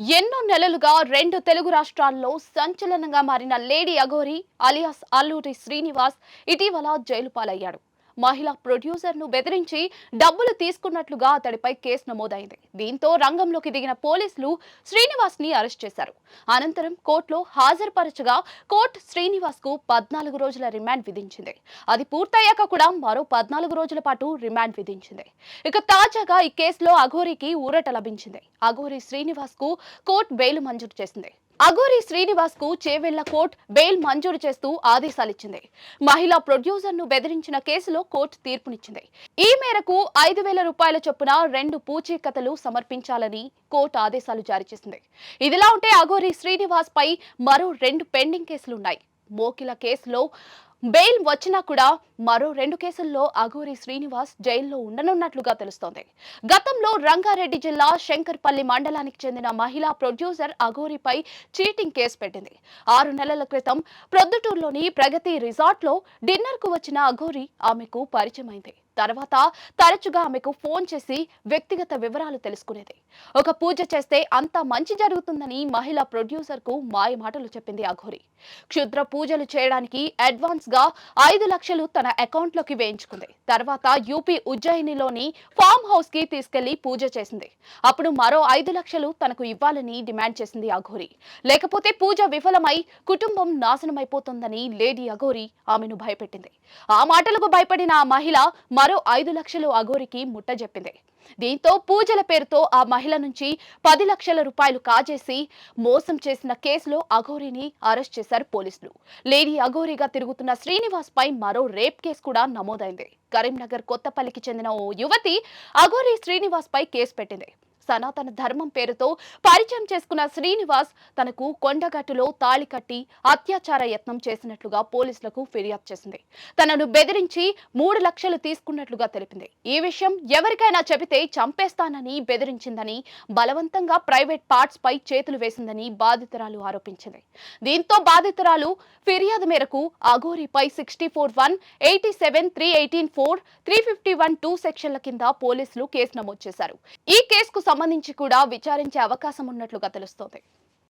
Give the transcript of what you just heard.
ఎన్నో నెలలుగా రెండు తెలుగు రాష్ట్రాల్లో సంచలనంగా మారిన లేడీ అఘోరి అలియాస్ అల్లూరి శ్రీనివాస్ ఇటీవల జైలు పాలయ్యాడు మహిళా ప్రొడ్యూసర్ను బెదిరించి డబ్బులు తీసుకున్నట్లుగా అతడిపై కేసు నమోదైంది. దీంతో రంగంలోకి దిగిన పోలీసులు శ్రీనివాస్ని అరెస్ట్ చేశారు. అనంతరం కోర్టులో హాజరుపరచగా కోర్టు శ్రీనివాస్కు పద్నాలుగు రోజుల రిమాండ్ విధించింది. అది పూర్తయ్యాక కూడా మరో పద్నాలుగు రోజుల పాటు రిమాండ్ విధించింది. ఇక తాజాగా ఈ కేసులో అఘోరికి ఊరట లభించింది. అఘోరి శ్రీనివాస్కు కోర్టు బెయిల్ మంజూరు చేసింది. అగోరి శ్రీనివాస్కు చేవెళ్ళ కోర్టు బెయిల్ మంజూరు చేస్తూ ఆదేశాలిచ్చింది. మహిళా ప్రొడ్యూసర్ను బెదిరించిన కేసులో కోర్టు తీర్పునిచ్చింది. ఈ మేరకు ఐదు వేల రూపాయల చొప్పున రెండు పూచీకతలు సమర్పించాలని కోర్టు ఆదేశాలు జారీ చేసింది. ఇదిలా ఉంటే అగోరి శ్రీనివాస్ పై మరో రెండు పెండింగ్ కేసులున్నాయి. మోకిల కేసులో బెయిల్ వచ్చినా కూడా మరో రెండు కేసుల్లో అఘోరి శ్రీనివాస్ జైల్లో ఉండనున్నట్లుగా తెలుస్తోంది. గతంలో రంగారెడ్డి జిల్లా శంకర్పల్లి మండలానికి చెందిన మహిళా ప్రొడ్యూసర్ అఘోరిపై చీటింగ్ కేసు పెట్టింది. ఆరు నెలల క్రితం ప్రొద్దుటూరులోని ప్రగతి రిసార్ట్లో డిన్నర్కు వచ్చిన అఘోరి ఆమెకు పరిచయమైంది. తర్వాత తరచుగా ఆమెకు ఫోన్ చేసి వ్యక్తిగత వివరాలు తెలుసుకునేది. ఒక పూజ చేస్తే అంత మంచి జరుగుతుందని మహిళా ప్రొడ్యూసర్కు మాయ మాటలు చెప్పింది అఘోరి. క్షుద్ర పూజలు చేయడానికి అడ్వాన్స్గా ఐదు లక్షలు తన అకౌంట్లోకి వేయించుకుంది. తర్వాత యూపీ ఉజ్జయినిలోని ఫామ్ హౌస్కి తీసుకెళ్ళి పూజ చేసింది. అప్పుడు మరో ఐదు లక్షలు తనకు ఇవ్వాలని డిమాండ్ చేసింది అఘోరి. లేకపోతే పూజ విఫలమై కుటుంబం నాశనమైపోతుందని లేడీ అఘోరి ఆమెను భయపెట్టింది. ఆ మాటలకు భయపడిన ఆ మహిళ మరో ఐదు లక్షలు అఘోరికి ముట్టజెప్పింది. దీంతో పూజల పేరుతో ఆ మహిళ నుంచి పది లక్షల రూపాయలు కాజేసి మోసం చేసిన కేసులో అఘోరిని అరెస్ట్ చేశారు పోలీసులు. లేడీ అఘోరిగా తిరుగుతున్న శ్రీనివాస్ పై మరో రేప్ కేసు కూడా నమోదైంది. కరీంనగర్ కొత్తపల్లికి చెందిన ఓ యువతి అఘోరి శ్రీనివాస్ పై కేసు పెట్టింది. సనాతన ధర్మం పేరుతో పరిచయం చేసుకున్న శ్రీనివాస్ తనకు కొండగట్టులో తాళి కట్టి అత్యాచార యత్నం చేసినట్లుగా పోలీసులకు ఫిర్యాదు చేసింది. తనను బెదిరించి మూడు లక్షలు తీసుకున్నట్లుగా తెలిపింది. ఈ విషయం ఎవరికైనా చెబితే చంపేస్తానని బెదిరించిందని బలవంతంగా ప్రైవేట్ పార్ట్స్ పై చేతులు వేసిందని బాధితురాలు ఆరోపించింది. దీంతో బాధితురాలు ఫిర్యాదు మేరకు అఘోరిపై sixty four one eighty seven three eighteen four three fifty one two సెక్షన్ల కింద పోలీసులు కేసు నమోదు చేశారు. ఈ కేసుకు సంబంధించి కూడా విచారించే అవకాశం ఉన్నట్లుగా తెలుస్తోంది.